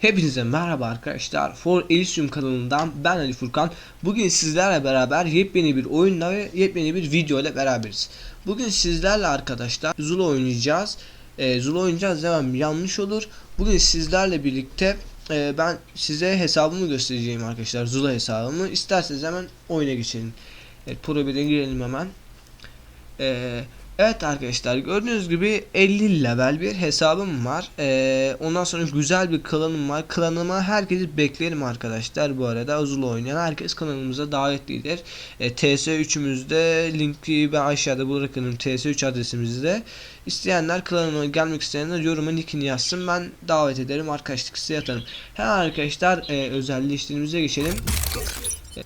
Hepinize merhaba arkadaşlar. For Elysium kanalından ben Ali Furkan. Bugün sizlerle beraber yepyeni bir oyunla ve yepyeni bir video ile beraberiz. Bugün sizlerle arkadaşlar Zula oynayacağız. Ee, Zula oynayacağız demem yanlış olur. Bugün sizlerle birlikte e, ben size hesabımı göstereceğim arkadaşlar. Zula hesabımı. İsterseniz hemen oyuna geçelim. Evet, Pro 1'e girelim hemen. Ee, evet arkadaşlar gördüğünüz gibi 50 level bir hesabım var. Ee, ondan sonra güzel bir klanım var. Klanıma herkesi beklerim arkadaşlar bu arada. Zula oynayan herkes kanalımıza davetlidir. Ee, TS3'ümüzde linki ben aşağıda bırakırım. TS3 adresimizde. İsteyenler klanıma gelmek isteyenler yoruma nickini yazsın. Ben davet ederim. Arkadaşlık isteği atarım. Hemen arkadaşlar e, özelleştirmemize geçelim.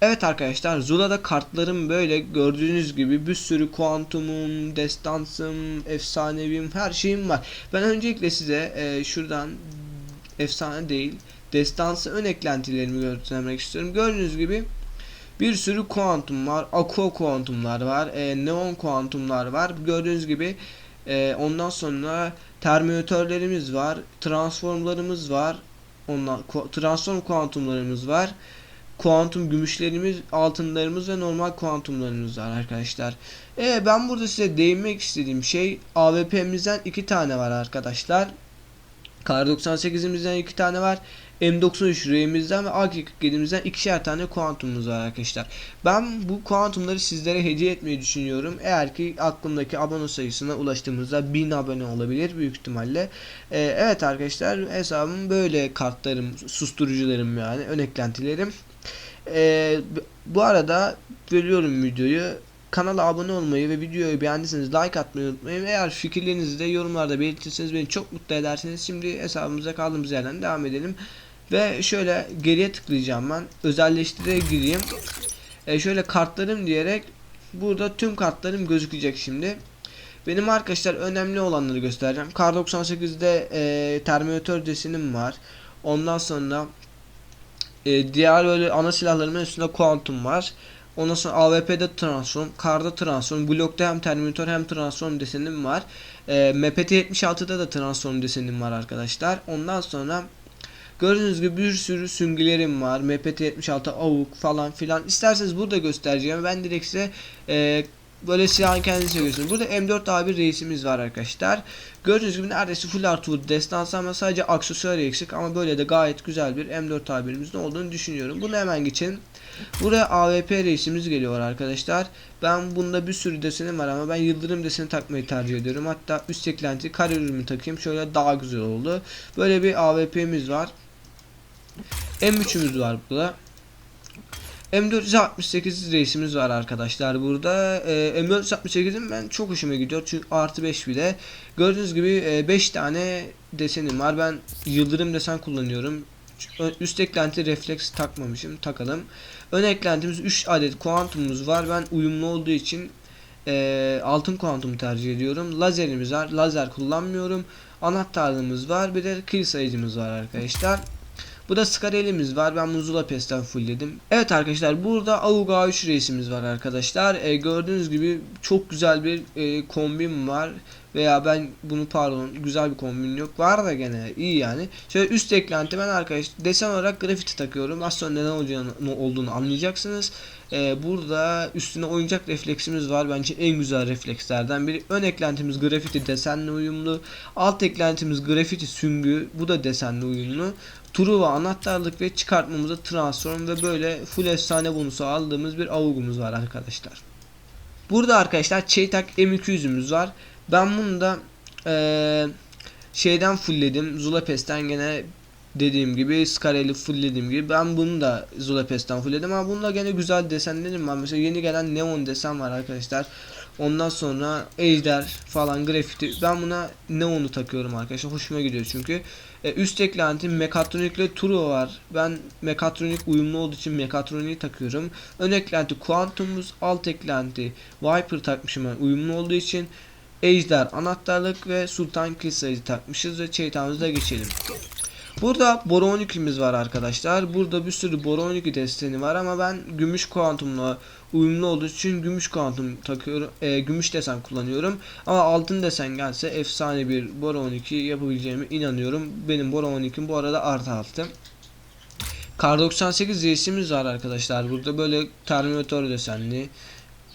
Evet arkadaşlar Zula'da kartlarım böyle gördüğünüz gibi bir sürü kuantumum, destansım, efsanevim her şeyim var. Ben öncelikle size e, şuradan efsane değil destansı ön eklentilerimi göstermek istiyorum. Gördüğünüz gibi bir sürü kuantum var. Aqua kuantumlar var. E, neon kuantumlar var. Gördüğünüz gibi e, ondan sonra terminatörlerimiz var. Transformlarımız var. Ondan transform kuantumlarımız var kuantum gümüşlerimiz, altınlarımız ve normal kuantumlarımız var arkadaşlar. E ben burada size değinmek istediğim şey AWP'mizden iki tane var arkadaşlar. Kar 98'imizden iki tane var. M93 R'imizden ve AK-47'imizden ikişer tane kuantumumuz var arkadaşlar. Ben bu kuantumları sizlere hediye etmeyi düşünüyorum. Eğer ki aklımdaki abone sayısına ulaştığımızda 1000 abone olabilir büyük ihtimalle. Ee, evet arkadaşlar hesabım böyle kartlarım, susturucularım yani ön eklentilerim. Ee, bu arada bölüyorum videoyu. Kanala abone olmayı ve videoyu beğendiyseniz like atmayı unutmayın. Eğer fikirlerinizi de yorumlarda belirtirseniz beni çok mutlu edersiniz. Şimdi hesabımıza kaldığımız yerden devam edelim. Ve şöyle geriye tıklayacağım ben. Özelleştire gireyim. E şöyle kartlarım diyerek burada tüm kartlarım gözükecek şimdi. Benim arkadaşlar önemli olanları göstereceğim. Kar 98'de e, Terminator desenim var. Ondan sonra e, diğer böyle ana silahlarımın üstünde Quantum var. Ondan sonra AWP'de Transform, Kar'da Transform, Block'ta hem Terminator hem Transform desenim var. E, MPT-76'da da Transform desenim var arkadaşlar. Ondan sonra Gördüğünüz gibi bir sürü süngülerim var. MPT-76 avuk falan filan. İsterseniz burada göstereceğim. Ben direkt size e, böyle silahın kendisi göstereyim. Burada M4A1 reisimiz var arkadaşlar. Gördüğünüz gibi neredeyse full artı destansı ama sadece aksesuar eksik ama böyle de gayet güzel bir M4A1'imizin olduğunu düşünüyorum. Bunu hemen geçelim. Buraya AWP reisimiz geliyor arkadaşlar. Ben bunda bir sürü desenim var ama ben yıldırım deseni takmayı tercih ediyorum. Hatta üst eklenti kare ürünü takayım. Şöyle daha güzel oldu. Böyle bir AWP'miz var. M3'ümüz var burada. M468 reisimiz var arkadaşlar burada. Ee, M468'in ben çok hoşuma gidiyor çünkü artı 5 bile. Gördüğünüz gibi 5 tane desenim var. Ben yıldırım desen kullanıyorum. Üst eklenti refleks takmamışım. Takalım. Ön eklentimiz 3 adet kuantumumuz var. Ben uyumlu olduğu için e, altın kuantumu tercih ediyorum. Lazerimiz var. Lazer kullanmıyorum. Anahtarlığımız var. Bir de kill sayıcımız var arkadaşlar. Bu da Scarelli'miz var. Ben Muzula Pest'ten fullledim. Evet arkadaşlar burada Auga 3 reisimiz var arkadaşlar. E, gördüğünüz gibi çok güzel bir e, kombin var. Veya ben bunu pardon güzel bir kombin yok. Var da gene iyi yani. Şöyle üst eklenti ben arkadaş desen olarak grafiti takıyorum. Az sonra neden olacağını, olduğunu anlayacaksınız. E, burada üstüne oyuncak refleksimiz var. Bence en güzel reflekslerden biri. Ön eklentimiz grafiti desenle uyumlu. Alt eklentimiz grafiti süngü. Bu da desenle uyumlu. Truva anahtarlık ve çıkartmamıza transform ve böyle full efsane bonusu aldığımız bir avugumuz var arkadaşlar. Burada arkadaşlar Çeytak M200'ümüz var. Ben bunu da eee, şeyden fullledim. Zulapest'ten gene dediğim gibi Scarelli fulllediğim gibi ben bunu da Zulapest'ten fullledim ama bunda gene güzel desenlerim var. Mesela yeni gelen Neon desen var arkadaşlar. Ondan sonra Ejder falan grafiti. Ben buna Neon'u takıyorum arkadaşlar. Hoşuma gidiyor çünkü. E, üst eklenti Mekatronik'le Turo var. Ben Mekatronik uyumlu olduğu için Mekatronik'i takıyorum. Ön eklenti Quantum'umuz, alt eklenti Viper takmışım ben uyumlu olduğu için. Ejder anahtarlık ve Sultan sayıcı takmışız ve Çeytanımıza geçelim. Burada Boro 12'miz var arkadaşlar. Burada bir sürü Boro 12 desteni var ama ben gümüş kuantumla uyumlu olduğu için gümüş kuantum takıyorum. e, gümüş desen kullanıyorum. Ama altın desen gelse efsane bir Boro 12 yapabileceğime inanıyorum. Benim Boro 12'm bu arada artı altı. Kar 98 reisimiz var arkadaşlar. Burada böyle Terminator desenli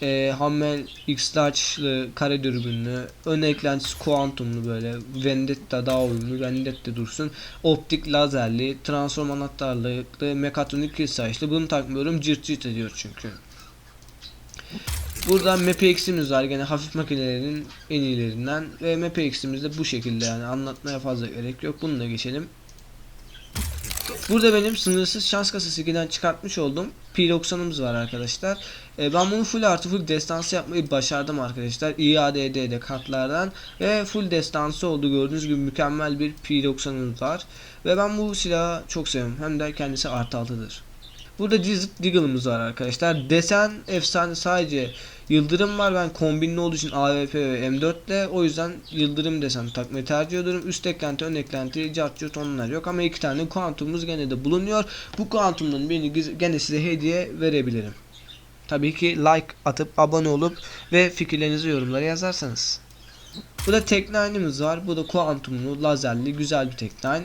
e, Hammel X-Large'lı kare dürbünlü, ön eklentisi kuantumlu böyle, Vendetta daha uyumlu, Vendetta dursun, optik lazerli, transform anahtarlıklı, mekatronik kill bunu takmıyorum, cırt cırt ediyor çünkü. Burada MPX'imiz var gene hafif makinelerin en iyilerinden ve MPX'imiz de bu şekilde yani anlatmaya fazla gerek yok. Bununla geçelim. Burada benim sınırsız şans kasası 2'den çıkartmış olduğum P90'ımız var arkadaşlar. E, ben bunu full artı full destansı yapmayı başardım arkadaşlar. IADD'de kartlardan ve full destansı oldu. Gördüğünüz gibi mükemmel bir P90'ımız var. Ve ben bu silahı çok seviyorum. Hem de kendisi artı 6'dır. Burada Desert Deagle'ımız var arkadaşlar. Desen efsane sadece Yıldırım var. Ben kombinli olduğu için AWP ve M4 ile o yüzden Yıldırım desen takmayı tercih ediyorum. Üst eklenti, ön eklenti, cart curt onlar yok ama iki tane kuantumumuz gene de bulunuyor. Bu kuantumdan birini gene size hediye verebilirim. Tabii ki like atıp abone olup ve fikirlerinizi yorumlara yazarsanız. Bu da Tech9'ımız var. Bu da kuantumlu, lazerli, güzel bir Tech9.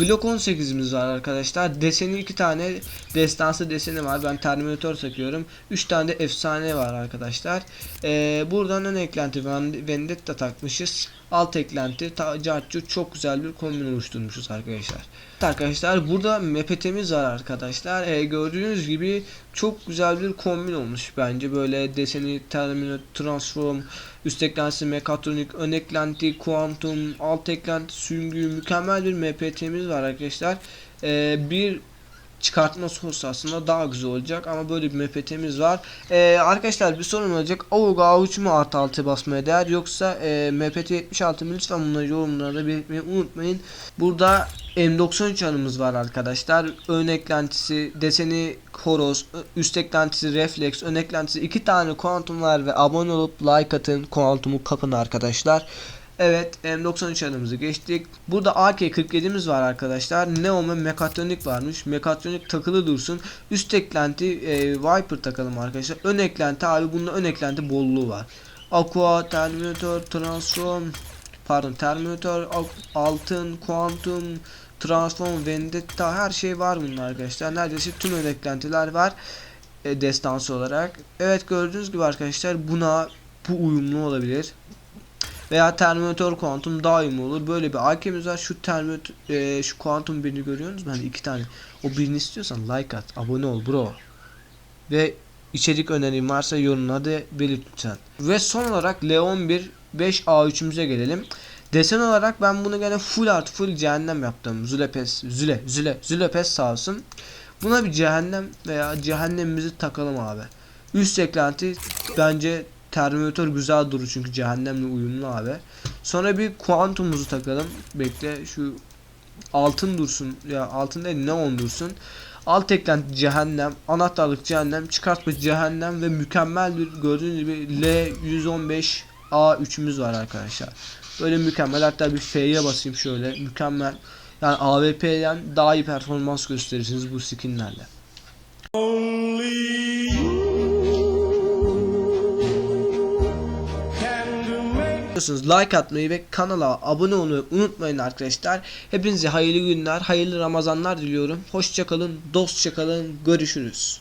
Blok 18'imiz var arkadaşlar. Deseni iki tane destansı deseni var. Ben Terminator takıyorum. 3 tane de efsane var arkadaşlar. Ee, buradan ön eklenti Vendetta takmışız. Alt eklenti Cartçı çok güzel bir kombin oluşturmuşuz arkadaşlar. Arkadaşlar burada MPT'miz var arkadaşlar. Ee, gördüğünüz gibi çok güzel bir kombin olmuş bence. Böyle deseni Terminator Transform Üst eklentisi mekatronik, ön eklenti, kuantum, alt eklenti, süngü, mükemmel bir MPT'miz var arkadaşlar. Ee, bir çıkartma sorusu aslında daha güzel olacak ama böyle bir MPT'miz var. Ee, arkadaşlar bir sorun olacak. AUG A3 mu artı altı basmaya değer yoksa e, MPT 76 mı lütfen bunları yorumlarda belirtmeyi unutmayın. Burada M93 anımız var arkadaşlar. Ön eklentisi, deseni horoz, üst eklentisi refleks, ön eklentisi iki tane kuantum var ve abone olup like atın, kuantumu kapın arkadaşlar. Evet M93 adımızı geçtik. Burada AK-47'miz var arkadaşlar. Neon Mekatronik varmış. Mekatronik takılı dursun. Üst eklenti e, Viper takalım arkadaşlar. Ön eklenti abi bunda ön eklenti bolluğu var. Aqua, Terminator, Transform, pardon Terminator, Al- Altın, Quantum, Transform, Vendetta her şey var bunun arkadaşlar. Neredeyse tüm ön eklentiler var. E, destansı olarak. Evet gördüğünüz gibi arkadaşlar buna bu uyumlu olabilir veya Terminator Quantum daha uyumlu olur. Böyle bir AK'miz var. Şu Terminator e, şu Quantum birini görüyorsunuz mu? Hani iki tane. O birini istiyorsan like at, abone ol bro. Ve içerik önerin varsa yorumla da belirt lütfen. Ve son olarak L11 5A3'ümüze gelelim. Desen olarak ben bunu gene full art full cehennem yaptım. Zülepes, Züle, Züle, Zülepes sağ olsun. Buna bir cehennem veya cehennemimizi takalım abi. Üst eklenti bence Terminator güzel durur çünkü cehennemle uyumlu abi. Sonra bir kuantumuzu takalım. Bekle şu altın dursun ya altın değil neon dursun. Alt eklenti cehennem, anahtarlık cehennem, çıkartma cehennem ve mükemmel bir gördüğünüz gibi L115 A3'ümüz var arkadaşlar. Böyle mükemmel hatta bir F'ye basayım şöyle mükemmel. Yani AWP'den daha iyi performans gösterirsiniz bu skinlerle. Biliyorsunuz like atmayı ve kanala abone olmayı unutmayın arkadaşlar. Hepinize hayırlı günler, hayırlı Ramazanlar diliyorum. Hoşçakalın, dostça kalın, görüşürüz.